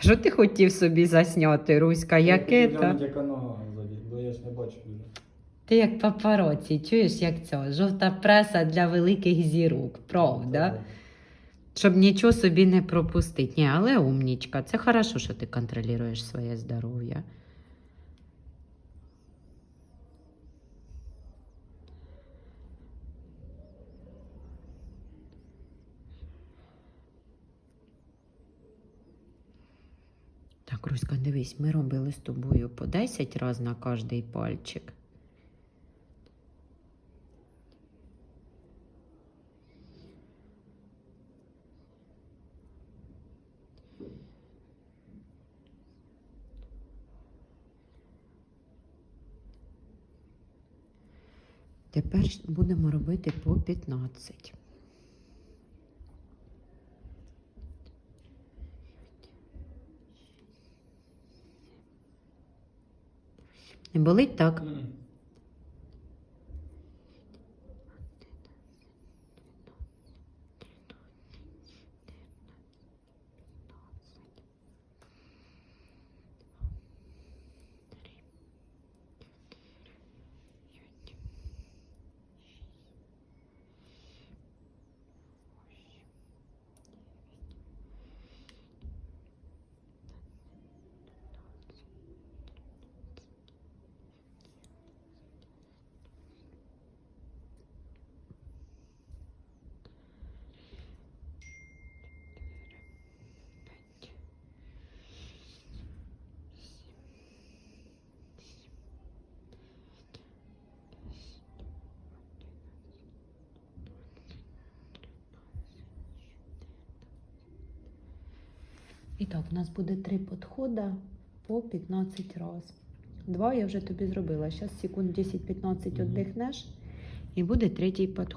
Що ти хотів собі засняти, Руська? Яке Я то? яка нога ззаді, бо я ж не бачу. Ти як папароці, чуєш, як це? Жовта преса для великих зірок, правда? Щоб нічого собі не пропустити. Ні, але умнічка. Це хорошо, що ти контролюєш своє здоров'я. Так, Руська, дивись, ми робили з тобою по 10 разів на кожний пальчик. Тепер будемо робити по 15. Не болить так? І так, у нас буде три підходи по 15 раз. Два я вже тобі зробила. Зараз секунд 10-15 Мгм. віддихнеш і буде третій підход.